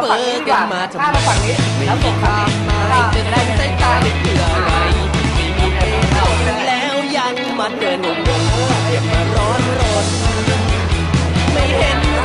เปิดกันมาทำไมไม่มีความหมายจะได้ใส่ตาเพื่ออะไรเพลเท่นแล้วยังมาเดินหนุ่มอย่ามาร้อนรนไม่เห็น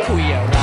queer.